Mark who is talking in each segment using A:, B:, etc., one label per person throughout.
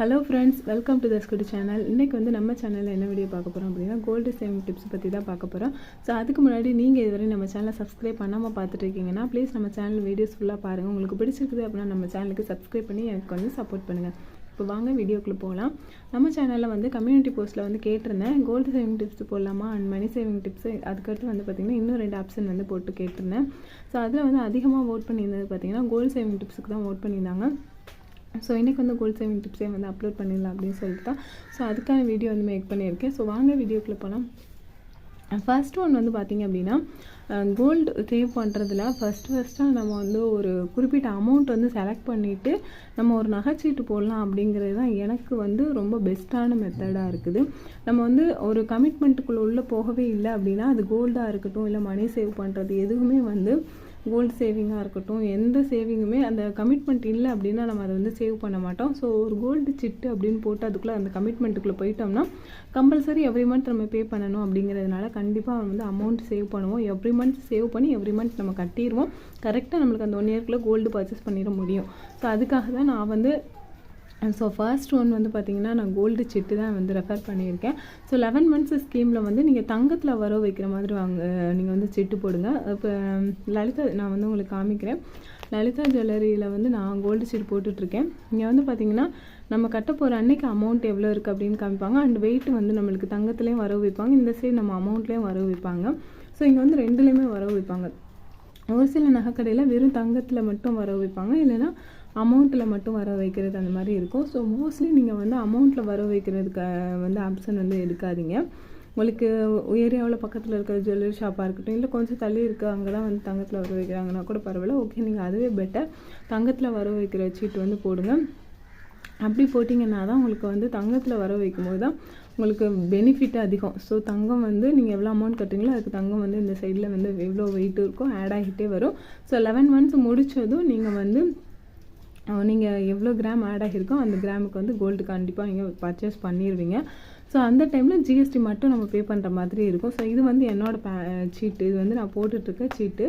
A: Hello friends welcome to the ஸ்குடி channel இன்றைக்கி வந்து நம்ம சேனலில் என்ன வீடியோ பார்க்க போகிறோம் அப்படின்னா கோல்டு சேவிங் டிப்ஸ் பற்றி தான் பார்க்க போகிறோம் ஸோ அதுக்கு முன்னாடி நீங்கள் இதுவரை நம்ம சேனலை சப்ஸ்கிரைப் பண்ணாமல் பார்த்துட்டு இருக்கீங்கன்னா ப்ளீஸ் நம்ம சேனல் வீடியோஸ் ஃபுல்லாக பாருங்கள் உங்களுக்கு பிடிச்சிருக்குது அப்படின்னா நம்ம சேனலுக்கு சப்ஸ்கிரைப் பண்ணி எனக்கு வந்து சப்போர்ட் பண்ணுங்கள் இப்போ வாங்க வீடியோக்குள்ளே போகலாம். நம்ம சேனலில் வந்து கம்யூனிட்டி போஸ்ட்டில் வந்து கேட்டிருந்தேன். கோல்டு சேவிங் டிப்ஸ் போடலாமா? அண்ட் மணி சேவிங் டிப்ஸ் அதுக்கடுத்து வந்து பார்த்திங்கன்னா இன்னும் ரெண்டு ஆப்ஷன் வந்து போட்டு கேட்டிருந்தேன். ஸோ அதில் வந்து அதிகமாக ஓட் பண்ணியிருந்தது பார்த்திங்கன்னா கோல்டு சேவிங் டிப்ஸுக்கு தான் ஓட் பண்ணியிருந்தாங்க. ஸோ இன்றைக்கி வந்து கோல்ட் சேவிங் டிப்ஸே வந்து அப்லோட் பண்ணிடலாம் அப்படின்னு சொல்லிட்டு தான். ஸோ அதுக்கான வீடியோ வந்து மேக் பண்ணியிருக்கேன். ஸோ வாங்க வீடியோக்குள்ளே போகலாம் ஃபர்ஸ்ட் ஒன் வந்து பார்த்திங்க அப்படின்னா கோல்டு சேவ் பண்ணுறதுல ஃபஸ்ட் ஃபஸ்ட்டாக நம்ம வந்து ஒரு குறிப்பிட்ட அமௌண்ட் வந்து செலக்ட் பண்ணிவிட்டு நம்ம ஒரு நகைச்சீட்டு போடலாம் அப்படிங்கிறது தான் எனக்கு வந்து ரொம்ப பெஸ்ட்டான மெத்தடாக இருக்குது. நம்ம வந்து ஒரு கமிட்மெண்ட்டுக்குள்ளே உள்ளே போகவே இல்லை அப்படின்னா அது கோல்டாக இருக்கட்டும் இல்லை மணி சேவ் பண்ணுறது எதுவுமே வந்து கோல்டு சேவிங்காக இருக்கட்டும் எந்த சேவிங்குமே அந்த கமிட்மெண்ட் இல்லை அப்படின்னா நம்ம அதை வந்து சேவ் பண்ண மாட்டோம். ஸோ ஒரு கோல்டு சிட்டு அப்படின்னு போட்டு அதுக்குள்ளே அந்த கமிட்மெண்ட்டுக்குள்ளே போயிட்டோம்னா கம்பல்சரி எவ்ரி மந்த் நம்ம பே பண்ணணும் அப்படிங்கிறதுனால கண்டிப்பாக வந்து அமௌண்ட் சேவ் பண்ணுவோம். எவ்ரி மந்த் சேவ் பண்ணி எவ்ரி மந்த் நம்ம கட்டிடுவோம். கரெக்டாக நம்மளுக்கு அந்த ஒன் இயர்க்குள்ளே கோல்டு பர்ச்சேஸ் பண்ணிட முடியும். ஸோ அதுக்காக தான் நான் வந்து ஸோ ஃபர்ஸ்ட் ஒன் வந்து பார்த்திங்கன்னா நான் கோல்டு சிட்டு தான் வந்து ரெஃபர் பண்ணியிருக்கேன். ஸோ லெவன் மந்த்ஸ் ஸ்கீமில் வந்து நீங்கள் தங்கத்தில் வர வைக்கிற மாதிரி வாங்க நீங்கள் வந்து சிட்டு போடுங்க. இப்போ லலிதா நான் வந்து உங்களுக்கு காமிக்கிறேன். லலிதா ஜுவல்லரியில் வந்து நான் கோல்டு சீட் போட்டுட்ருக்கேன். இங்கே வந்து பார்த்திங்கன்னா நம்ம கட்ட போகிற அன்னைக்கு அமௌண்ட் எவ்வளோ இருக்குது அப்படின்னு காமிப்பாங்க. அண்ட் வெயிட் வந்து நம்மளுக்கு தங்கத்துலேயும் வர வைப்பாங்க. இந்த சைடு நம்ம அமௌண்ட்லேயும் வர வைப்பாங்க. ஸோ இங்கே வந்து ரெண்டுலேயுமே வர வைப்பாங்க. ஒரு சில நகைக்கடையில் வெறும் தங்கத்தில் மட்டும் வர வைப்பாங்க. இல்லைன்னா அமௌண்ட்டில் மட்டும் வர வைக்கிறது அந்த மாதிரி இருக்கும். ஸோ மோஸ்ட்லி நீங்கள் வந்து அமௌண்ட்டில் வர வைக்கிறதுக்கு வந்து ஆப்ஷன் வந்து எடுக்காதீங்க. உங்களுக்கு ஏரியாவில் பக்கத்தில் இருக்கிற ஜுவல்லரி ஷாப்பாக இருக்கட்டும் இல்லை கொஞ்சம் தள்ளி இருக்குது அங்கே தான் வந்து தங்கத்தில் வர வைக்கிறாங்கன்னா கூட பரவாயில்ல. ஓகே நீங்கள் அதுவே பெட்டர் தங்கத்தில் வர வைக்கிற சீட்டு வந்து போடுங்க. அப்படி போட்டிங்கன்னா தான் உங்களுக்கு வந்து தங்கத்தில் வர வைக்கும்போது தான் உங்களுக்கு பெனிஃபிட் அதிகம். ஸோ தங்கம் வந்து நீங்கள் எவ்வளோ அமௌண்ட் கட்டுறீங்களோ அதுக்கு தங்கம் வந்து இந்த சைடில் வந்து எவ்வளோ வெயிட் இருக்கோ ஆட் ஆகிட்டே வரும். ஸோ லெவன் மந்த்ஸ் முடித்ததும் நீங்கள் வந்து நீங்கள் எவ்வளோ கிராம் ஆட் ஆகியிருக்கோ அந்த கிராமுக்கு வந்து கோல்டு கண்டிப்பாக நீங்கள் பர்ச்சேஸ் பண்ணிடுவீங்க ஸோ அந்த டைமில் ஜிஎஸ்டி மட்டும் நம்ம பே பண்ணுற மாதிரி இருக்கும். ஸோ இது வந்து என்னோடய பே சீட்டு இது வந்து நான் போட்டுட்ருக்க சீட்டு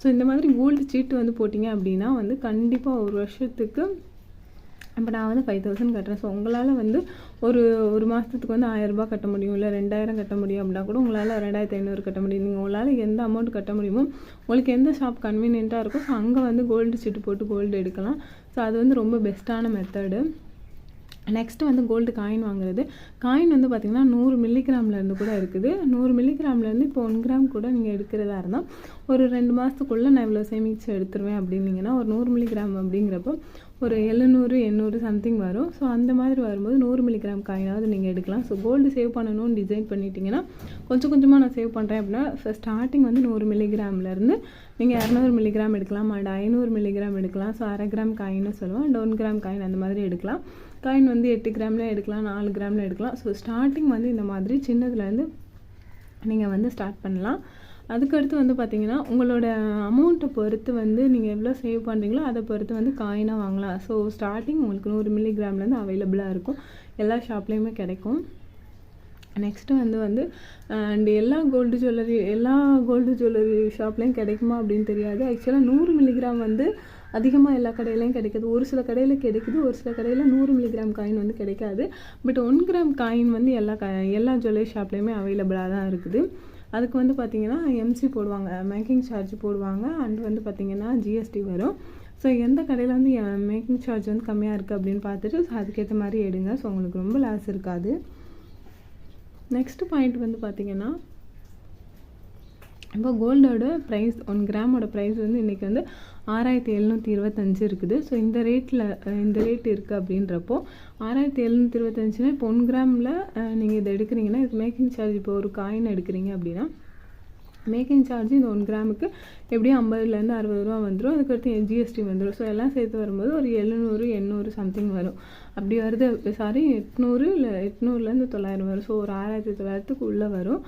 A: ஸோ இந்த மாதிரி கோல்டு சீட்டு வந்து போட்டிங்க அப்படின்னா வந்து கண்டிப்பாக ஒரு வருஷத்துக்கு இப்போ நான் வந்து ஃபைவ் தௌசண்ட் கட்டுறேன். ஸோ உங்களால் வந்து ஒரு ஒரு மாதத்துக்கு வந்து ஆயிரரூபா கட்ட முடியும். இல்லை ரெண்டாயிரம் கட்ட முடியும் அப்படின்னா கூட உங்களால் ரெண்டாயிரத்தி ஐநூறு கட்ட முடியும். நீங்கள் உங்களால் எந்த அமௌண்ட் கட்ட முடியுமோ உங்களுக்கு எந்த ஷாப் கன்வீனியண்ட்டாக இருக்கோ ஸோ அங்கே வந்து கோல்டு சீட்டு போட்டு கோல்டு எடுக்கலாம். ஸோ அது வந்து ரொம்ப பெஸ்ட்டான மெத்தடு நெக்ஸ்ட்டு வந்து கோல்டு காயின் வாங்குறது. காயின் வந்து பார்த்திங்கன்னா நூறு மில்லிகிராம்லேருந்து கூட இருக்குது. நூறு மில்லிகிராம்லேருந்து இப்போ ஒன் கிராம் கூட நீங்கள் எடுக்கிறதா இருந்தால் ஒரு ரெண்டு மாதத்துக்குள்ளே நான் இவ்வளோ சேமிச்சு எடுத்துருவேன் அப்படின்னீங்கன்னா ஒரு நூறு மில்லிகிராம் அப்படிங்கிறப்போ ஒரு எழுநூறு எண்ணூறு சம்திங் வரும். ஸோ அந்த மாதிரி வரும்போது நூறு மில்லிகிராம் காயினாவது நீங்கள் எடுக்கலாம். ஸோ கோல்டு சேவ் பண்ணணும்னு டிசைன் பண்ணிட்டீங்கன்னா கொஞ்சம் கொஞ்சமாக நான் சேவ் பண்ணுறேன் அப்படின்னா ஸ்டார்டிங் வந்து நூறு மில்லிகிராம்லேருந்து நீங்கள் இரநூறு மில்லிகிராம் எடுக்கலாம். அண்ட் ஐநூறு மில்லிகிராம் எடுக்கலாம். ஸோ அரை கிராம் காயின்னு சொல்லுவோம். அண்ட் ஒன் கிராம் காயின் அந்த மாதிரி எடுக்கலாம். காயின் வந்து எட்டு கிராமில் எடுக்கலாம் நாலு கிராமில் எடுக்கலாம். ஸோ ஸ்டார்டிங் வந்து இந்த மாதிரி சின்னதுலேருந்து நீங்கள் வந்து ஸ்டார்ட் பண்ணலாம். அதுக்கடுத்து வந்து பார்த்திங்கன்னா உங்களோட அமௌண்ட்டை பொறுத்து வந்து நீங்கள் எவ்வளோ சேவ் பண்ணுறீங்களோ அதை பொறுத்து வந்து காயினாக வாங்கலாம். ஸோ ஸ்டார்டிங் உங்களுக்கு நூறு மில்லிகிராம்லேருந்து அவைலபிளாக இருக்கும். எல்லா ஷாப்லேயுமே கிடைக்கும். நெக்ஸ்ட்டு வந்து வந்து அண்ட் எல்லா கோல்டு ஜுவல்லரி எல்லா கோல்டு ஜுவல்லரி ஷாப்லேயும் கிடைக்குமா அப்படின்னு தெரியாது. ஆக்சுவலாக நூறு மில்லிகிராம் வந்து அதிகமாக எல்லா கடையிலையும் கிடைக்குது. ஒரு சில கடையில் கிடைக்குது ஒரு சில கடையில் நூறு மில்லிகிராம் காயின் வந்து கிடைக்காது. பட் ஒன் கிராம் காயின் வந்து எல்லா க எல்லா ஜுவல்லரி ஷாப்லேயுமே அவைலபிளாக தான் இருக்குது. அதுக்கு வந்து பார்த்திங்கன்னா எம்சி போடுவாங்க மேக்கிங் சார்ஜ் போடுவாங்க அண்ட் வந்து பார்த்திங்கன்னா ஜிஎஸ்டி வரும். ஸோ எந்த கடையில் வந்து மேக்கிங் சார்ஜ் வந்து கம்மியாக இருக்குது அப்படின்னு பார்த்துட்டு ஸோ அதுக்கேற்ற மாதிரி எடுங்க. ஸோ உங்களுக்கு ரொம்ப லாஸ் இருக்காது. நெக்ஸ்ட் பாயிண்ட் வந்து பார்த்திங்கன்னா இப்போ கோல்டோட ப்ரைஸ் ஒன் கிராமோட ப்ரைஸ் வந்து இன்றைக்கி வந்து ஆறாயிரத்தி எழுநூற்றி இருபத்தஞ்சு இருக்குது. ஸோ இந்த ரேட்டில் இந்த ரேட் இருக்குது அப்படின்றப்போ ஆறாயிரத்தி எழுநூற்றி இருபத்தஞ்சுனா இப்போ ஒன் கிராமில் நீங்கள் இதை எடுக்கிறீங்கன்னா இது மேக்கிங் சார்ஜ் இப்போ ஒரு காயின் எடுக்கிறீங்க அப்படின்னா மேக்கிங் சார்ஜ் இந்த ஒன் கிராமுக்கு எப்படியும் ஐம்பதுலேருந்து அறுபது ரூபா வந்துடும் அதுக்கடுத்து ஜிஎஸ்டி வந்துடும் ஸோ எல்லாம் சேர்த்து வரும்போது ஒரு எழுநூறு எண்ணூறு சம்திங் வரும். அப்படி வருது. சாரி எட்நூறு இல்லை எட்நூறுலேருந்து தொள்ளாயிரம் வரும். ஸோ ஒரு ஆறாயிரத்தி தொள்ளாயிரத்துக்கு உள்ளே வரும்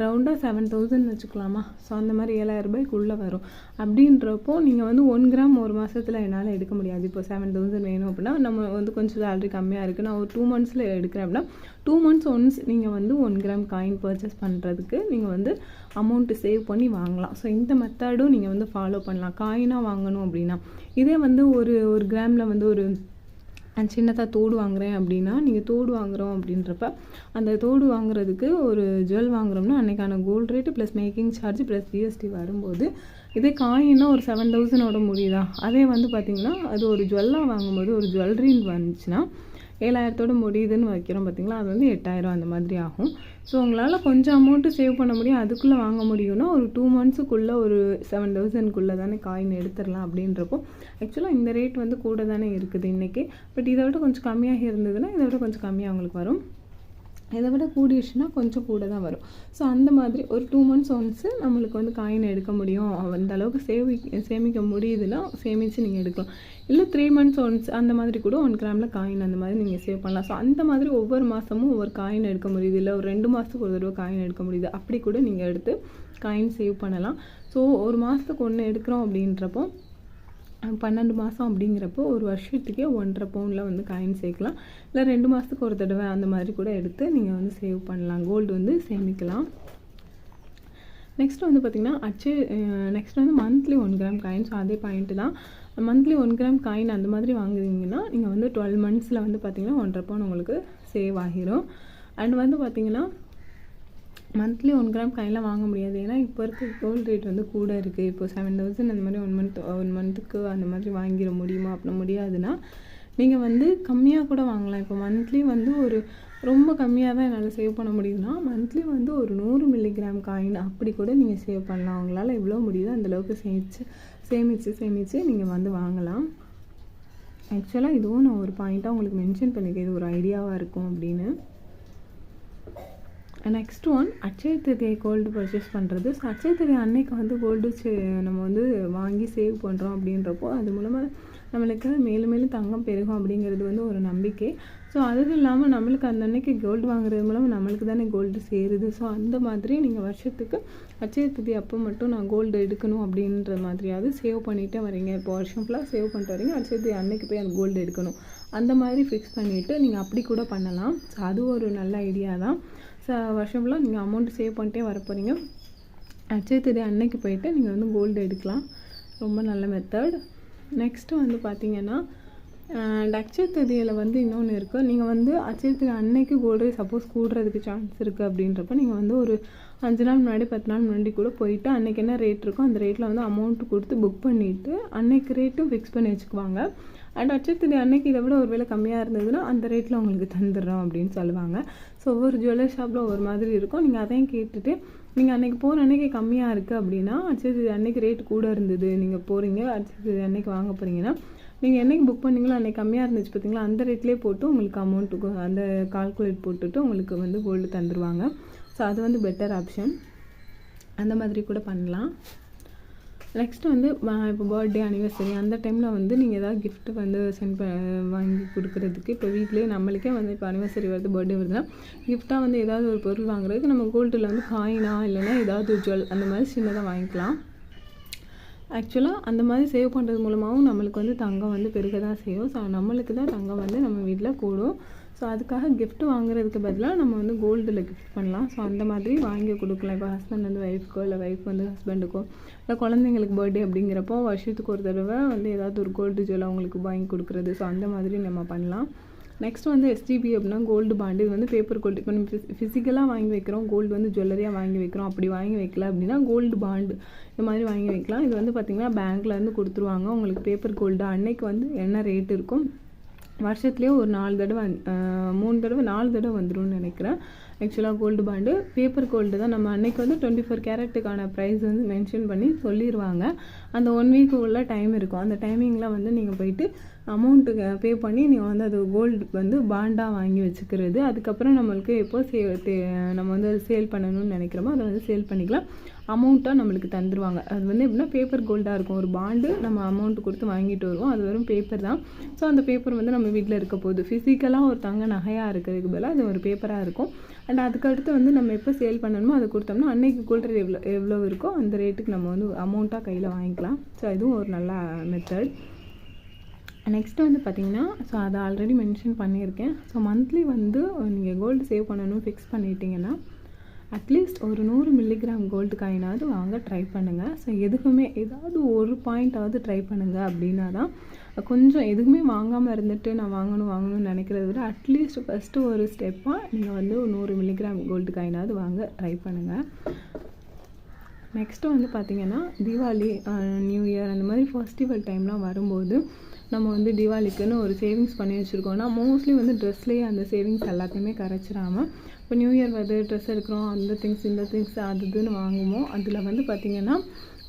A: ரவுண்டாக செவன் தௌசண்ட் வச்சுக்கலாமா? ஸோ அந்த மாதிரி ஏழாயிரம் ரூபாய்க்கு உள்ளே வரும். அப்படின்றப்போ நீங்கள் வந்து ஒன் கிராம் ஒரு மாதத்தில் என்னால் எடுக்க முடியாது. இப்போ செவன் தௌசண்ட் வேணும் அப்படின்னா நம்ம வந்து கொஞ்சம் சேலரி கம்மியாக இருக்குது நான் ஒரு டூ மந்த்ஸில் எடுக்கிறேன் அப்படின்னா டூ மந்த்ஸ் ஒன்ஸ் நீங்கள் வந்து ஒன் கிராம் காயின் பர்ச்சேஸ் பண்ணுறதுக்கு நீங்கள் வந்து அமௌண்ட்டு சேவ் பண்ணி வாங்கலாம். ஸோ இந்த மெத்தடும் நீங்கள் வந்து ஃபாலோ பண்ணலாம். காயினாக வாங்கணும் அப்படின்னா. இதே வந்து ஒரு ஒரு கிராமில் வந்து ஒரு சின்னதாக தோடு வாங்குறேன் அப்படின்னா நீங்கள் தோடு வாங்குகிறோம் அப்படின்றப்ப அந்த தோடு வாங்குறதுக்கு ஒரு ஜுவல் வாங்குறோம்னா அன்றைக்கான gold rate plus making charge plus GST வரும்போது இதே காயின்னா ஒரு செவன் தௌசண்டோட முடியுதா? அதே வந்து பார்த்திங்கன்னா அது ஒரு ஜுவல்லாக வாங்கும்போது ஒரு ஜுவல்லரின்னு வந்துச்சுன்னா ஏழாயிரத்தோட முடியுதுன்னு வைக்கிறோம் பார்த்தீங்களா? அது வந்து எட்டாயிரம் அந்த மாதிரி ஆகும். ஸோ உங்களால் கொஞ்சம் அமௌண்ட்டு சேவ் பண்ண முடியும். அதுக்குள்ளே வாங்க முடியும்னா ஒரு டூ மந்த்ஸுக்குள்ளே ஒரு செவன் தௌசண்ட்குள்ளே தானே காயின் எடுத்துடலாம் அப்படின்றப்போ ஆக்சுவலாக இந்த ரேட் வந்து கூட தானே இருக்குது இன்றைக்கி பட் இதை விட கொஞ்சம் கம்மியாக இருந்ததுன்னா இதை விட கொஞ்சம் கம்மியாக உங்களுக்கு வரும். இதை விட கூடிடுச்சுன்னா கொஞ்சம் கூட தான் வரும். ஸோ அந்த மாதிரி ஒரு டூ மந்த்ஸ் ஒன்ஸு நம்மளுக்கு வந்து காயின் எடுக்க முடியும். அந்த அளவுக்கு சேமி சேமிக்க முடியுதுன்னா சேமித்து நீங்கள் எடுக்கலாம். இல்லை த்ரீ மந்த்ஸ் ஒன்ஸ் அந்த மாதிரி கூட ஒன் கிராமில் காயின் அந்த மாதிரி நீங்கள் சேவ் பண்ணலாம். ஸோ அந்த மாதிரி ஒவ்வொரு மாதமும் ஒவ்வொரு காயின் எடுக்க முடியுது. இல்லை ஒரு ரெண்டு மாதத்துக்கு ஒரு தடவை காயின் எடுக்க முடியுது. அப்படி கூட நீங்கள் எடுத்து காயின் சேவ் பண்ணலாம். ஸோ ஒரு மாதத்துக்கு ஒன்று எடுக்கிறோம் அப்படின்றப்போ பன்னெண்டு மாதம் அப்படிங்கிறப்போ ஒரு வருஷத்துக்கே ஒன்றரை பவுனில் வந்து காயின் சேர்க்கலாம். இல்லை ரெண்டு மாதத்துக்கு ஒரு தடவை அந்த மாதிரி கூட எடுத்து நீங்கள் வந்து சேவ் பண்ணலாம். கோல்டு வந்து சேமிக்கலாம். நெக்ஸ்ட் வந்து பார்த்திங்கன்னா அச்சு நெக்ஸ்ட் வந்து monthly one gram coin so அதே பாயிண்ட்டு தான். மந்த்லி ஒன் கிராம் காயின் அந்த மாதிரி வாங்குறீங்கன்னா நீங்கள் வந்து டுவெல் மந்த்ஸில் வந்து பார்த்திங்கன்னா ஒன்றரை பவுன் உங்களுக்கு சேவ் ஆகிரும். அண்ட் வந்து பார்த்திங்கன்னா மந்த்லி ஒன் கிராம் கையில் வாங்க முடியாது. ஏன்னா இப்போ இருக்க கோல்டு ரேட் வந்து கூட இருக்குது இப்போ செவன் தௌசண்ட் அந்த மாதிரி ஒன் மந்த் ஒன் மந்த்துக்கு அந்த மாதிரி வாங்கிட முடியுமா? அப்படி முடியாதுன்னா நீங்கள் வந்து கம்மியாக கூட வாங்கலாம். இப்போ மந்த்லி வந்து ஒரு ரொம்ப கம்மியாக தான் என்னால் சேவ் பண்ண முடியும்னா மந்த்லி வந்து ஒரு நூறு மில்லிகிராம் காயின் அப்படி கூட நீங்கள் சேவ் பண்ணலாம். உங்களால் எவ்வளோ முடியுதோ அந்தளவுக்கு சேமித்து சேமித்து சேமித்து நீங்கள் வந்து வாங்கலாம். ஆக்சுவலாக இதுவும் நான் ஒரு பாயிண்ட்டாக உங்களுக்கு மென்ஷன் பண்ணியிருக்கேன். இது ஒரு ஐடியாவாக இருக்கும் அப்படின்னு. Next one Akshaya Tritiya gold purchase பண்ணுறது ஸோ அச்சய திருதி அன்னைக்கு வந்து கோல்டு நம்ம வந்து வாங்கி சேவ் பண்ணுறோம் அப்படின்றப்போ அது மூலமாக நம்மளுக்கு மேலும் மேலும் தங்கம் பெருகும் அப்படிங்கிறது வந்து ஒரு நம்பிக்கை. ஸோ அதுவும் இல்லாமல் நம்மளுக்கு அந்த அன்னைக்கு கோல்டு வாங்குறது மூலம் நம்மளுக்கு தானே கோல்டு சேருது. ஸோ அந்த மாதிரி நீங்கள் வருஷத்துக்கு அச்சய திருதி அப்போ மட்டும் நான் கோல்டு எடுக்கணும் அப்படின்ற மாதிரியாவது சேவ் பண்ணிகிட்டே வரீங்க. இப்போ வருஷம் ஃபுல்லாக சேவ் பண்ணிட்டு வரீங்க. அச்சய திருதி அன்னைக்கு போய் அந்த கோல்டு எடுக்கணும். அந்த மாதிரி ஃபிக்ஸ் பண்ணிவிட்டு நீங்கள் அப்படி கூட பண்ணலாம். ஸோ அது ஒரு நல்ல ஐடியா தான். ச வருஷம் நீங்கள் அமௌண்ட் சேவ் பண்ணிட்டே வர போகிறீங்க அட்சய திருதி அன்னைக்கு போயிட்டு நீங்கள் வந்து கோல்டு எடுக்கலாம். ரொம்ப நல்ல மெத்தட் நெக்ஸ்ட்டு வந்து பார்த்தீங்கன்னா அட்சய வந்து இன்னொன்று இருக்குது நீங்கள் வந்து அட்சய அன்னைக்கு கோல்டு சப்போஸ் கூடுறதுக்கு சான்ஸ் இருக்குது அப்படின்றப்ப நீங்கள் வந்து ஒரு அஞ்சு நாள் முன்னாடி பத்து நாள் முன்னாடி கூட போயிட்டு அன்றைக்கி என்ன ரேட் இருக்கோ அந்த ரேட்டில் வந்து அமௌண்ட்டு கொடுத்து புக் பண்ணிவிட்டு அன்னைக்கு ரேட்டும் ஃபிக்ஸ் பண்ணி வச்சுக்குவாங்க. அண்ட் அட்சத்திரி அன்னைக்கு இதை விட ஒரு வேலை கம்மியாக இருந்ததுன்னா அந்த ரேட்டில் உங்களுக்கு தந்துடுறோம் அப்படின்னு சொல்லுவாங்க. ஸோ ஒவ்வொரு ஜுவல்லரி ஷாப்பில் ஒரு மாதிரி இருக்கும். நீங்கள் அதையும் கேட்டுட்டு நீங்கள் அன்றைக்கி போகிற அன்றைக்கி கம்மியாக இருக்குது அப்படின்னா அட்சத்திரி அன்னைக்கு ரேட் கூட இருந்தது. நீங்கள் போகிறீங்க அட்சத்திரி அன்னைக்கு வாங்க போகிறீங்கன்னா நீங்கள் என்றைக்கு புக் பண்ணீங்களோ அன்றைக்கி கம்மியாக இருந்துச்சு பார்த்தீங்களா அந்த ரேட்லேயே போட்டு உங்களுக்கு அமௌண்ட்டுக்கு அந்த கால்குலேட் போட்டுட்டு உங்களுக்கு வந்து கோல்டு தந்துடுவாங்க ஸோ அது வந்து பெட்டர் ஆப்ஷன் அந்த மாதிரி கூட பண்ணலாம். நெக்ஸ்ட் வந்து இப்போ பர்த்டே அனிவர்சரி அந்த டைமில் வந்து நீங்கள் ஏதாவது கிஃப்ட் வந்து சென்ட் ப வாங்கி கொடுக்குறதுக்கு இப்போ வீட்லேயே நம்மளுக்கே வந்து இப்போ அனிவர்சரி வருது பர்த்டே வருதுன்னா கிஃப்ட்டாக வந்து ஏதாவது ஒரு பொருள் வாங்குறதுக்கு நம்ம கோல்டில் வந்து காயினா இல்லைன்னா ஏதாவது ஜுவல் அந்த மாதிரி சின்னதாக வாங்கிக்கலாம். ஆக்சுவலாக அந்த மாதிரி சேவ் பண்ணுறது மூலமாகவும் நம்மளுக்கு வந்து தங்கம் வந்து பெருக தான் செய்யும். ஸோ நம்மளுக்கு தான் தங்கம் வந்து நம்ம வீட்டில் கூடும். ஸோ அதுக்காக கிஃப்ட் வாங்குறதுக்கு பதிலாக நம்ம வந்து கோல்டில் கிஃப்ட் பண்ணலாம். ஸோ அந்த மாதிரி வாங்கி கொடுக்கலாம். இப்போ ஹஸ்பண்ட் வந்து ஒய்ஃப்க்கோ இல்லை ஒய்ஃப் வந்து ஹஸ்பண்டுக்கோ இல்லை குழந்தைங்களுக்கு பர்த்டே அப்படிங்கிறப்போ வருஷத்துக்கு ஒரு தடவை வந்து ஏதாவது ஒரு கோல்டு ஜுவல் அவங்களுக்கு வாங்கி கொடுக்குறது. ஸோ அந்த மாதிரி நம்ம பண்ணலாம். நெக்ஸ்ட் வந்து எஸ்டிபி அப்படின்னா கோல்டு பாண்டு இது வந்து பேப்பர் கோல்டு இப்போ நம்ம ஃபிசிக்கலாக வாங்கி வைக்கிறோம். கோல்டு வந்து ஜுவல்லரியாக வாங்கி வைக்கிறோம். அப்படி வாங்கி வைக்கல அப்படின்னா கோல்டு பாண்டு இந்த மாதிரி வாங்கி வைக்கலாம். இது வந்து பார்த்திங்கன்னா பேங்க்லேருந்து கொடுத்துருவாங்க. உங்களுக்கு பேப்பர் கோல்டு அன்னைக்கு வந்து என்ன ரேட் இருக்கும்? வருஷத்துலேயே ஒரு நாலு தடவை மூணு தடவை நாலு தடவை வந்துடும் நினைக்கிறேன். ஆக்சுவலாக கோல்டு பாண்டு பேப்பர் கோல்டு தான். நம்ம அன்னைக்கு வந்து டுவெண்ட்டி ஃபோர் கேரட்டுக்கான ப்ரைஸ் வந்து மென்ஷன் பண்ணி சொல்லிடுவாங்க அந்த ஒன் வீக் உள்ள டைம் இருக்கும். அந்த டைமிங்கில் வந்து நீங்கள் போயிட்டு அமௌண்ட்டு பே பண்ணி நீங்கள் வந்து அது கோல்டு வந்து பாண்டாக வாங்கி வச்சுக்கிறது. அதுக்கப்புறம் நம்மளுக்கு எப்போ சே நம்ம வந்து அது சேல் பண்ணணும்னு நினைக்கிறோமோ அதை வந்து சேல் பண்ணிக்கலாம். அமௌண்ட்டாக நம்மளுக்கு தந்துடுவாங்க அது வந்து எப்படின்னா பேப்பர் கோல்டாக இருக்கும். ஒரு பாண்டு நம்ம அமௌண்ட் கொடுத்து வாங்கிட்டு வருவோம். அது வெறும் பேப்பர் தான். ஸோ அந்த பேப்பர் வந்து நம்ம வீட்டில் இருக்க போகுது. ஃபிசிக்கலாக ஒரு தங்க நகையாக இருக்கிறதுக்கு பதிலாக அது ஒரு பேப்பராக இருக்கும். அண்ட் அதுக்கடுத்து வந்து நம்ம எப்போ சேல் பண்ணணுமோ அதை கொடுத்தோம்னா அன்னைக்கு கோல்ட் ரேட் எவ்வளோ எவ்வளோ இருக்கோ அந்த ரேட்டுக்கு நம்ம வந்து அமௌண்ட்டாக கையில் வாங்கிக்கலாம். ஸோ இதுவும் ஒரு நல்ல மெத்தட் நெக்ஸ்ட்டு வந்து பார்த்திங்கன்னா ஸோ அதை ஆல்ரெடி மென்ஷன் பண்ணியிருக்கேன். ஸோ மந்த்லி வந்து நீங்கள் கோல்டு சேவ் பண்ணணும் ஃபிக்ஸ் பண்ணிட்டீங்கன்னா அட்லீஸ்ட் ஒரு நூறு மில்லிகிராம் கோல்டு காயினாவது வாங்க ட்ரை பண்ணுங்கள் ஸோ எதுக்குமே ஏதாவது ஒரு பாயிண்ட்டாவது ட்ரை பண்ணுங்கள் அப்படின்னா தான் கொஞ்சம் எதுவுமே வாங்காமல் இருந்துட்டு நான் வாங்கணும் வாங்கணும்னு நினைக்கிறத விட அட்லீஸ்ட் ஃபஸ்ட்டு ஒரு ஸ்டெப்பாக நீங்கள் வந்து நூறு மில்லிகிராம் கோல்டு காயினாவது வாங்க ட்ரை பண்ணுங்கள் நெக்ஸ்ட்டு வந்து பார்த்திங்கன்னா தீபாவளி நியூ இயர் அந்த மாதிரி ஃபெஸ்டிவல் டைம்லாம் வரும்போது நம்ம வந்து தீபாவளிக்குன்னு ஒரு சேவிங்ஸ் பண்ணி வச்சுருக்கோம்னா மோஸ்ட்லி வந்து ட்ரெஸ்லேயே அந்த சேவிங்ஸ் எல்லாத்தையுமே கரைச்சிடாமல் இப்போ நியூ இயர் வருது ட்ரெஸ் எடுக்கிறோம் அந்த திங்ஸ் இந்த திங்ஸ் அது இதுன்னு வாங்குவோம் அதில் வந்து பார்த்திங்கன்னா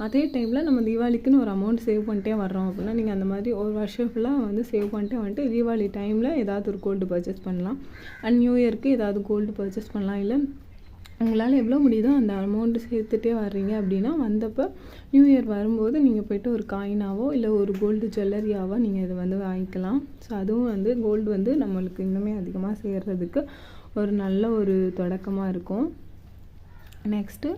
A: அதே டைமில் நம்ம தீபாவளிக்குன்னு ஒரு அமௌண்ட் சேவ் பண்ணிட்டே வர்றோம் அப்படின்னா நீங்கள் அந்த மாதிரி ஒரு வருஷம் ஃபுல்லாக வந்து சேவ் பண்ணிட்டே வந்துட்டு தீபாவளி டைமில் ஏதாவது ஒரு கோல்டு பர்ச்சேஸ் பண்ணலாம். அண்ட் நியூ இயர்க்கு ஏதாவது கோல்டு பர்ச்சேஸ் பண்ணலாம். இல்லை உங்களால் எவ்வளோ முடியுதோ அந்த அமௌண்ட்டு சேர்த்துட்டே வர்றீங்க அப்படின்னா வந்தப்போ நியூ இயர் வரும்போது நீங்கள் போய்ட்டு ஒரு காயினாவோ இல்லை ஒரு கோல்டு ஜுவல்லரியாவோ நீங்கள் இதை வந்து வாங்கிக்கலாம். ஸோ அதுவும் வந்து கோல்டு வந்து நம்மளுக்கு இன்னுமே அதிகமாக சேர்கிறதுக்கு ஒரு நல்ல ஒரு தொடக்கமாக இருக்கும். நெக்ஸ்ட்டு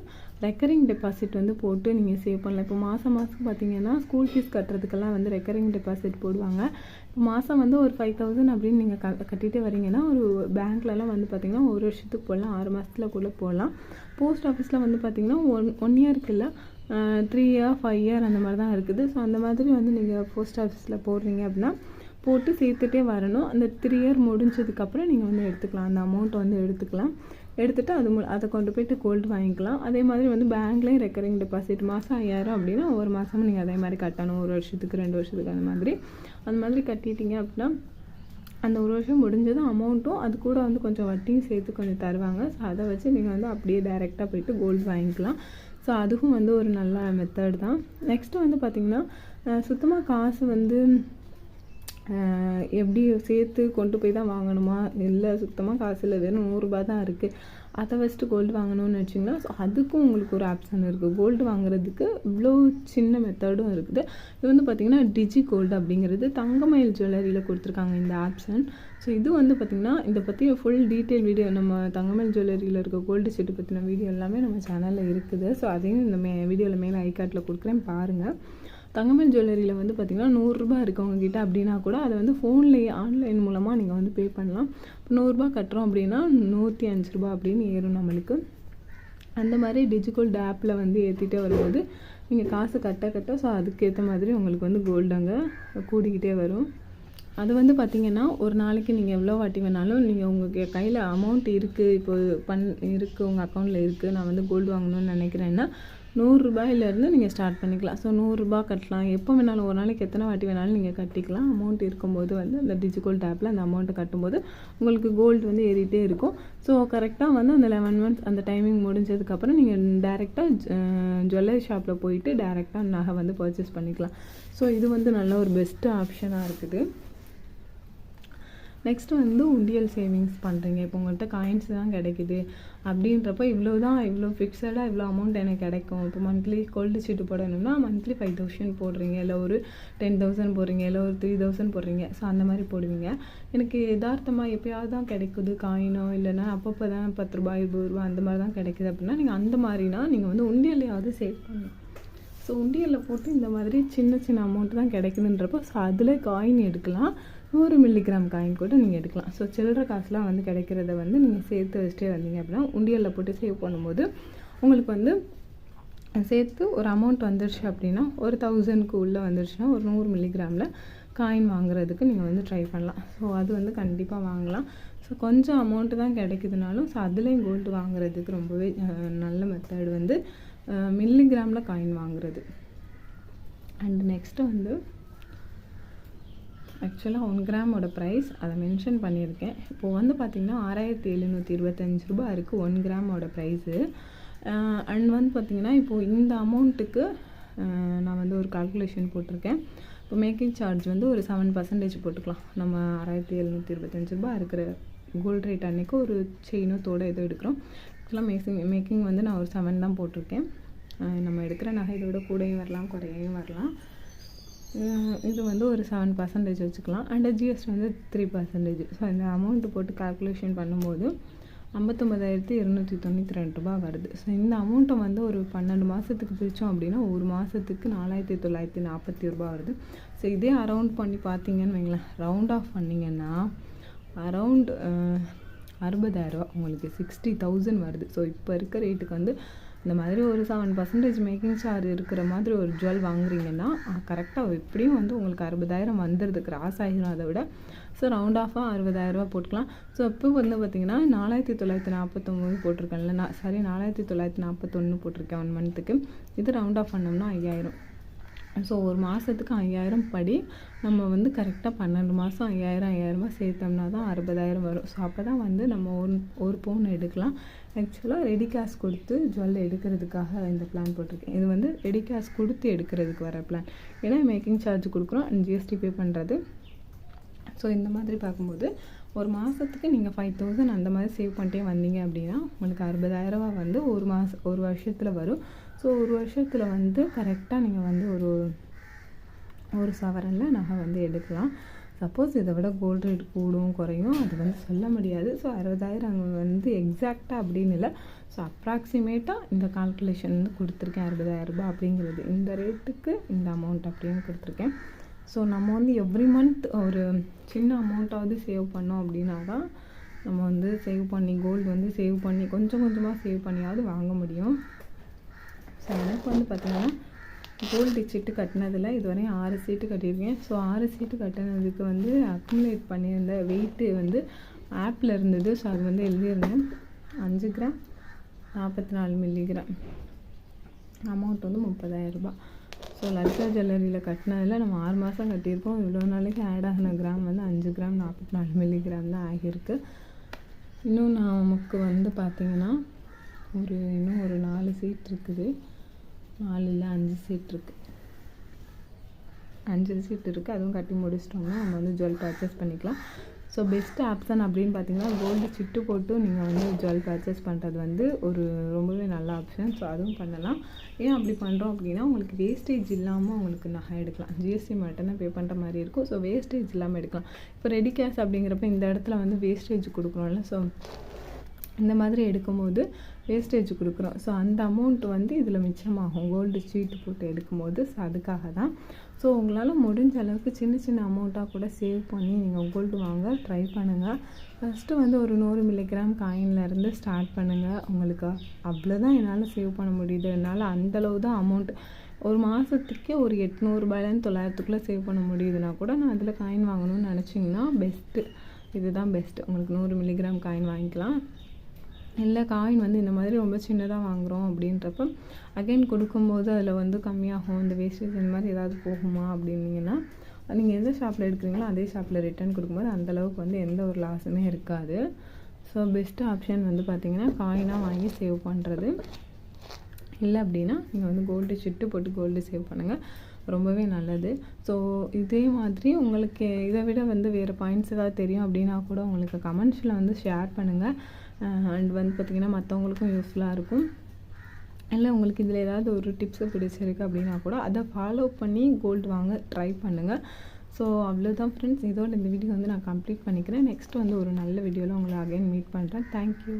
A: ரெக்கரிங் டெபாசிட் வந்து போட்டு நீங்கள் சேவ் பண்ணலாம். இப்போ மாதம் மாதம் பார்த்தீங்கன்னா ஸ்கூல் ஃபீஸ் கட்டுறதுக்கெல்லாம் வந்து ரெக்கரிங் டெபாசிட் போடுவாங்க. இப்போ மாதம் வந்து ஒரு ஃபைவ் தௌசண்ட் அப்படின்னு நீங்கள் க கட்டிகிட்டே வரீங்கன்னா ஒரு பேங்க்லலாம் வந்து பார்த்திங்கன்னா ஒரு வருஷத்துக்கு போடலாம். ஆறு மாதத்தில் கூட போடலாம். போஸ்ட் ஆஃபீஸில் வந்து பார்த்திங்கன்னா ஒன் ஒன் இயருக்கு இல்லை த்ரீ இயர் ஃபைவ் இயர் அந்த மாதிரி தான் இருக்குது. ஸோ அந்த மாதிரி வந்து நீங்கள் போஸ்ட் ஆஃபீஸில் போடுறீங்க அப்படின்னா போட்டு சேர்த்துட்டே வரணும். அந்த த்ரீ இயர் முடிஞ்சதுக்கப்புறம் நீங்கள் வந்து எடுத்துக்கலாம். அந்த அமௌண்ட்டை வந்து எடுத்துக்கலாம். எடுத்துகிட்டு அது மு அதை கொண்டு போய்ட்டு கோல்டு வாங்கிக்கலாம். அதே மாதிரி வந்து பேங்க்லேயும் ரெக்கரிங் டெபாசிட் மாதம் ஐயாயிரம் அப்படின்னா ஒரு மாதமும் நீங்கள் அதே மாதிரி கட்டணும். ஒரு வருஷத்துக்கு ரெண்டு வருஷத்துக்கு அந்த மாதிரி. அந்த மாதிரி கட்டிட்டீங்க அப்படின்னா அந்த ஒரு வருஷம் முடிஞ்சதும் அமௌண்ட்டும் அது கூட வந்து கொஞ்சம் வட்டியும் சேர்த்து கொஞ்சம் தருவாங்க. ஸோ அதை வச்சு நீங்கள் வந்து அப்படியே டைரெக்டாக போயிட்டு கோல்டு வாங்கிக்கலாம். ஸோ அதுவும் வந்து ஒரு நல்ல மெத்தட் தான். நெக்ஸ்ட்டு வந்து பார்த்திங்கன்னா சுத்தமாக காசு வந்து எப்படி சேர்த்து கொண்டு போய் தான் வாங்கணுமா? இல்லை சுத்தமாக காசு இல்லை வெறும் நூறுரூபா தான் இருக்குது அதை ஃபஸ்ட்டு கோல்டு வாங்கணும்னு வச்சிங்கன்னா ஸோ அதுக்கும் உங்களுக்கு ஒரு ஆப்ஷன் இருக்குது கோல்டு வாங்குறதுக்கு இவ்வளோ சின்ன மெத்தடும் இருக்குது. இது வந்து பார்த்திங்கன்னா டிஜி கோல்டு அப்படிங்கிறது தங்கமயில் ஜுவல்லரியில் கொடுத்துருக்காங்க இந்த ஆப்ஷன் ஸோ இது வந்து பார்த்திங்கன்னா இதை பற்றி ஃபுல் டீட்டெயில் வீடியோ நம்ம தங்கமயில் ஜுவல்லரியில் இருக்க கோல்டு செட்டு பற்றின வீடியோ எல்லாமே நம்ம சேனலில் இருக்குது. ஸோ அதையும் இந்த மே வீடியோவில் மேலே ஐ கார்ட்டில் கொடுக்குறேன் பாருங்கள் தங்கமன் ஜுவல்லரியில் வந்து பார்த்திங்கன்னா நூறுரூபா இருக்கவங்க கிட்ட அப்படின்னா கூட அதை வந்து ஃபோன்லேயே ஆன்லைன் மூலமாக நீங்கள் வந்து பே பண்ணலாம். இப்போ நூறுரூபா கட்டுறோம் அப்படின்னா நூற்றி அஞ்சு ரூபா அப்படின்னு ஏறும் நம்மளுக்கு. அந்த மாதிரி டிஜிகோல்டு ஆப்பில் வந்து ஏற்றிட்டே வரும்போது நீங்கள் காசு கட்ட கட்ட ஸோ அதுக்கேற்ற மாதிரி உங்களுக்கு வந்து கோல்டு அங்கே கூடிக்கிட்டே வரும். அது வந்து பார்த்திங்கன்னா ஒரு நாளைக்கு நீங்கள் எவ்வளோ வாட்டி வேணாலும் நீங்கள் உங்கள் கையில் அமௌண்ட் இருக்குது இப்போ பண் இருக்குது உங்கள் அக்கௌண்ட்டில் இருக்குது நான் வந்து கோல்டு வாங்கணும்னு நினைக்கிறேன்னா நூறுரூபாயிலேருந்து நீங்கள் ஸ்டார்ட் பண்ணிக்கலாம். ஸோ நூறுரூபா கட்டலாம். எப்போ வேணாலும் ஒரு நாளைக்கு எத்தனை வாட்டி வேணாலும் நீங்கள் கட்டிக்கலாம். அமௌண்ட் இருக்கும்போது வந்து அந்த டிஜிட்டல் டேப்பில் அந்த அமௌண்ட்டை கட்டும்போது உங்களுக்கு கோல்டு வந்து ஏறிட்டே இருக்கும். ஸோ கரெக்டாக வந்து அந்த லெவன் மந்த்ஸ் அந்த டைமிங் முடிஞ்சதுக்கப்புறம் நீங்கள் டேரெக்டாக ஜுவல்லரி ஷாப்பில் போயிட்டு டேரெக்டாக நகை வந்து பர்ச்சேஸ் பண்ணிக்கலாம். ஸோ இது வந்து நல்ல ஒரு பெஸ்ட்டு ஆப்ஷனாக இருக்குது. நெக்ஸ்ட்டு வந்து உண்டியல் சேவிங்ஸ் பண்ணுறீங்க இப்போ உங்கள்கிட்ட காயின்ஸ் தான் கிடைக்குது. அப்படின்றப்ப இவ்வளோ தான் இவ்வளோ ஃபிக்ஸடாக இவ்வளோ அமௌண்ட் எனக்கு கிடைக்கும். இப்போ மந்த்லி கோல்டு சீட்டு போடணும்னா மந்த்லி ஃபைவ் தௌசண்ட் போடுறீங்க. இல்லை ஒரு டென் தௌசண்ட் போடுறீங்க. இல்லை ஒரு த்ரீ தௌசண்ட் போடுறீங்க. ஸோ அந்த மாதிரி போடுவீங்க. எனக்கு யதார்த்தமாக எப்போயாவது தான் கிடைக்குது காயினோ இல்லைன்னா அப்பப்போ தான் பத்து ரூபாய் இருபது ரூபா அந்த மாதிரி தான் கிடைக்குது அப்படின்னா நீங்கள் அந்த மாதிரினா நீங்கள் வந்து உண்டியல்லையாவது சேவ் பண்ணணும் ஸோ உண்டியலில் போட்டு இந்த மாதிரி சின்ன சின்ன அமௌண்ட் தான் கிடைக்குதுன்றப்போ ஸோ அதில் காயின் எடுக்கலாம். நூறு மில்லிகிராம் காயின் கூட நீங்கள் எடுக்கலாம். ஸோ சில்லற காசுலாம் வந்து கிடைக்கிறத வந்து நீங்கள் சேர்த்து வச்சுட்டே வந்தீங்க அப்படின்னா உண்டியலில் போட்டு சேவ் பண்ணும்போது உங்களுக்கு வந்து சேர்த்து ஒரு அமௌண்ட் வந்துருச்சு அப்படின்னா ஒரு தௌசண்ட்க்கு உள்ளே வந்துருச்சுன்னா ஒரு நூறு மில்லிகிராமில் காயின் வாங்குறதுக்கு நீங்கள் வந்து ட்ரை பண்ணலாம். ஸோ அது வந்து கண்டிப்பாக வாங்கலாம். ஸோ கொஞ்சம் அமௌண்ட்டு தான் கிடைக்குதுனாலும் ஸோ அதுலேயும் கோல்டு வாங்குறதுக்கு ரொம்பவே நல்ல மெத்தட் வந்து மில்லிகிராமில் காயின் வாங்குறது. அண்ட் நெக்ஸ்ட்டு வந்து ஆக்சுவலாக ஒன் கிராமோட ப்ரைஸ் அதை மென்ஷன் பண்ணியிருக்கேன். இப்போது வந்து பார்த்திங்கன்னா ஆறாயிரத்தி எழுநூற்றி இருபத்தஞ்சி ரூபா இருக்குது ஒன் கிராமோட ப்ரைஸு அண்ட் வந்து பார்த்திங்கன்னா இப்போது இந்த அமௌண்ட்டுக்கு நான் வந்து ஒரு கால்குலேஷன் போட்டிருக்கேன். இப்போ மேக்கிங் சார்ஜ் வந்து ஒரு செவன் பர்சன்டேஜ் போட்டுக்கலாம். நம்ம ஆறாயிரத்தி எழுநூற்றி இருபத்தஞ்சி ரூபா இருக்கிற கோல்டு ரேட் அன்றைக்கி ஒரு செயினோ தோட ஏதோ எடுக்கிறோம். ஆக்சுவலாக மேக்கிங் மேக்கிங் வந்து நான் ஒரு செவன் தான் போட்டிருக்கேன். நம்ம எடுக்கிற நகை இதோட கூடயும் வரலாம் குறையும் வரலாம். இது வந்து ஒரு செவன் பர்சன்டேஜ் வச்சுக்கலாம். அண்ட் ஜிஎஸ்டி வந்து த்ரீ பர்சன்டேஜ் ஸோ இந்த அமௌண்ட்டு போட்டு கால்குலேஷன் பண்ணும்போது ஐம்பத்தொம்பதாயிரத்தி இருநூற்றி தொண்ணூற்றி ரெண்டு ரூபா வருது. ஸோ இந்த அமௌண்ட்டை வந்து ஒரு பன்னெண்டு மாதத்துக்கு பிரித்தோம் அப்படின்னா ஒரு மாதத்துக்கு நாலாயிரத்தி தொள்ளாயிரத்தி நாற்பத்தி ரூபா வருது. ஸோ இதே அரவுண்ட் பண்ணி பார்த்தீங்கன்னு வைங்களேன். ரவுண்ட் ஆஃப் பண்ணிங்கன்னா அரவுண்ட் அறுபதாயிரரூவா உங்களுக்கு சிக்ஸ்டி தௌசண்ட் வருது. ஸோ இப்போ இருக்க ரேட்டுக்கு வந்து இந்த மாதிரி ஒரு செவன் பர்சன்டேஜ் மேக்கிங் சார்ஜ் இருக்கிற மாதிரி ஒரு ஜுவல் வாங்குறீங்கன்னா கரெக்டாக எப்படியும் வந்து உங்களுக்கு அறுபதாயிரம் வந்துடுது கிராஸ் ஆகிரும் அதை விட. ஸோ ரவுண்ட் ஆஃபாக அறுபதாயிரரூபா போட்டுக்கலாம். ஸோ இப்போ வந்து பார்த்திங்கன்னா நாலாயிரத்தி தொள்ளாயிரத்தி நாற்பத்தொம்போது போட்டிருக்கேன்ல. நான் சாரி நாலாயிரத்தி தொள்ளாயிரத்தி நாற்பத்தொன்று போட்டிருக்கேன் ஒன் மந்த்துக்கு இது ரவுண்ட் ஆஃப் பண்ணோம்னா ஐயாயிரம். ஸோ ஒரு மாதத்துக்கு ஐயாயிரம் படி நம்ம வந்து கரெக்டாக பன்னெண்டு மாதம் ஐயாயிரம் ஐயாயிரமாக சேர்த்தோம்னா தான் அறுபதாயிரம் வரும். ஸோ அப்போ தான் வந்து நம்ம ஒரு ஒரு பவுன் எடுக்கலாம். ஆக்சுவலாக ரெடி கேஷ் கொடுத்து ஜுவல் எடுக்கிறதுக்காக இந்த பிளான் போட்டிருக்கேன். இது வந்து ரெடி கேஷ் கொடுத்து எடுக்கிறதுக்கு வர பிளான் ஏன்னா மேக்கிங் சார்ஜ் கொடுக்குறோம். அண்ட் ஜிஎஸ்டி பே பண்ணுறது ஸோ இந்த மாதிரி பார்க்கும்போது ஒரு மாதத்துக்கு நீங்கள் ஃபைவ் தௌசண்ட் அந்த மாதிரி சேவ் பண்ணிட்டே வந்தீங்க அப்படின்னா உங்களுக்கு அறுபதாயிரரூபா வந்து ஒரு மாதம் ஒரு வருஷத்தில் வரும். ஸோ ஒரு வருஷத்தில் வந்து கரெக்டாக நீங்கள் வந்து ஒரு ஒரு சவரனில் நகை வந்து எடுக்கலாம். சப்போஸ் இதை விட கோல்டு ரேட் கூடும் குறையும் அது வந்து சொல்ல முடியாது. ஸோ அறுபதாயிரம் அங்கே வந்து எக்ஸாக்டாக அப்படின்னு இல்லை. ஸோ அப்ராக்சிமேட்டாக இந்த கால்குலேஷன் வந்து கொடுத்துருக்கேன் அறுபதாயிரரூபா அப்படிங்கிறது. இந்த ரேட்டுக்கு இந்த அமௌண்ட் அப்படின்னு கொடுத்துருக்கேன். ஸோ நம்ம வந்து எவ்ரி மந்த் ஒரு சின்ன அமௌண்ட்டாவது சேவ் பண்ணோம் அப்படின்னா தான் நம்ம வந்து சேவ் பண்ணி கோல்டு வந்து சேவ் பண்ணி கொஞ்சம் கொஞ்சமாக சேவ் பண்ணியாவது வாங்க முடியும். ஸோ எனக்கு வந்து பார்த்திங்கன்னா கோல்டு சீட்டு கட்டினதில் இதுவரையும் ஆறு சீட்டு கட்டியிருக்கேன். ஸோ ஆறு சீட்டு கட்டினதுக்கு வந்து அக்குமுலேட் பண்ணியிருந்த வெயிட்டு வந்து ஆப்பில் இருந்தது. ஸோ அது வந்து எழுதியிருந்தேன். அஞ்சு கிராம் நாற்பத்தி நாலு மில்லிகிராம் அமௌண்ட் வந்து முப்பதாயிரரூபா ஸோ லலிதா ஜுவல்லரியில் கட்டினதில் நம்ம ஆறு மாதம் கட்டியிருக்கோம். இவ்வளோ நாளைக்கு ஆட் ஆகின கிராம் வந்து அஞ்சு கிராம் நாற்பத்தி நாலு மில்லி கிராம் தான் ஆகியிருக்கு. இன்னும் நமக்கு வந்து பார்த்திங்கன்னா ஒரு இன்னும் ஒரு நாலு சீட் இருக்குது. நாலு இல்லை அஞ்சு சீட் இருக்குது அஞ்சு சீட் இருக்குது அதுவும் கட்டி முடிச்சிட்டோம்னா நம்ம வந்து ஜுவல் பர்ச்சேஸ் பண்ணிக்கலாம். ஸோ பெஸ்ட் ஆப்ஷன் அப்படின்னு பார்த்தீங்கன்னா கோல்டு சிட்டு போட்டு நீங்கள் வந்து ஜுவல் பர்ச்சேஸ் பண்ணுறது வந்து ஒரு ரொம்பவே நல்ல ஆப்ஷன் ஸோ அதுவும் பண்ணலாம். ஏன் அப்படி பண்ணுறோம் அப்படின்னா உங்களுக்கு வேஸ்டேஜ் இல்லாமல் உங்களுக்கு நகை எடுக்கலாம். ஜிஎஸ்டி மட்டும் தான் பே பண்ணுற மாதிரி இருக்கும். ஸோ வேஸ்டேஜ் இல்லாமல் எடுக்கலாம். இப்போ ரெடி கேஷ் அப்படிங்கிறப்ப இந்த இடத்துல வந்து வேஸ்டேஜ் கொடுக்குறோம்ல ஸோ இந்த மாதிரி எடுக்கும்போது வேஸ்டேஜ் கொடுக்குறோம். ஸோ அந்த அமௌண்ட் வந்து இதில் மிச்சமாகும். கோல்டு சீட்டு போட்டு எடுக்கும்போது. ஸோ அதுக்காக தான் ஸோ உங்களால் முடிஞ்ச அளவுக்கு சின்ன சின்ன அமௌண்ட்டாக கூட சேவ் பண்ணி நீங்கள் கோல்டு வாங்க ட்ரை பண்ணுங்கள் ஃபஸ்ட்டு வந்து ஒரு நூறு மில்லிகிராம் காயின்லேருந்து ஸ்டார்ட் பண்ணுங்கள் உங்களுக்கு அவ்வளோதான் என்னால் சேவ் பண்ண முடியுது. என்னால் அந்தளவு தான் அமௌண்ட் ஒரு மாதத்துக்கே ஒரு எட்நூறுபாயிலேருந்து தொள்ளாயிரத்துக்குள்ளே சேவ் பண்ண முடியுதுன்னா கூட நான் அதில் காயின் வாங்கணும்னு நினச்சிங்கன்னா பெஸ்ட்டு இதுதான் பெஸ்ட்டு உங்களுக்கு நூறு மில்லிகிராம் காயின் வாங்கிக்கலாம். இல்லை காயின் வந்து இந்த மாதிரி ரொம்ப சின்னதாக வாங்குகிறோம் அப்படின்றப்ப அகைன் கொடுக்கும்போது அதில் வந்து கம்மியாகும். இந்த வேஸ்டேஜ் இந்த மாதிரி ஏதாவது போகுமா அப்படின்னீங்கன்னா நீங்கள் எந்த ஷாப்பில் எடுக்கிறீங்களோ அதே ஷாப்பில் ரிட்டர்ன் கொடுக்கும்போது அந்தளவுக்கு வந்து எந்த ஒரு லாஸுமே இருக்காது. ஸோ பெஸ்ட்டு ஆப்ஷன் வந்து பார்த்திங்கன்னா காயினாக வாங்கி சேவ் பண்ணுறது இல்லை அப்படின்னா நீங்கள் வந்து கோல்டு சிட்டு போட்டு கோல்டு சேவ் பண்ணுங்கள் ரொம்பவே நல்லது. ஸோ இதே மாதிரி உங்களுக்கு இதை விட வந்து வேறு பாயிண்ட்ஸ் ஏதாவது தெரியும் அப்படின்னா கூட உங்களுக்கு கமெண்ட்ஸில் வந்து ஷேர் பண்ணுங்கள் அண்ட் வந்து பார்த்திங்கன்னா மற்றவங்களுக்கும் யூஸ்ஃபுல்லாக இருக்கும். இல்லை உங்களுக்கு இதில் ஏதாவது ஒரு டிப்ஸு பிடிச்சிருக்கு அப்படின்னா கூட அதை ஃபாலோ பண்ணி கோல்டு வாங்க ட்ரை பண்ணுங்கள் ஸோ அவ்வளோதான் ஃப்ரெண்ட்ஸ் இதோட இந்த வீடியோ வந்து நான் கம்ப்ளீட் பண்ணிக்கிறேன். நெக்ஸ்ட் வந்து ஒரு நல்ல வீடியோவில் உங்களை அகைன் மீட் பண்ணுறேன் தேங்க்யூ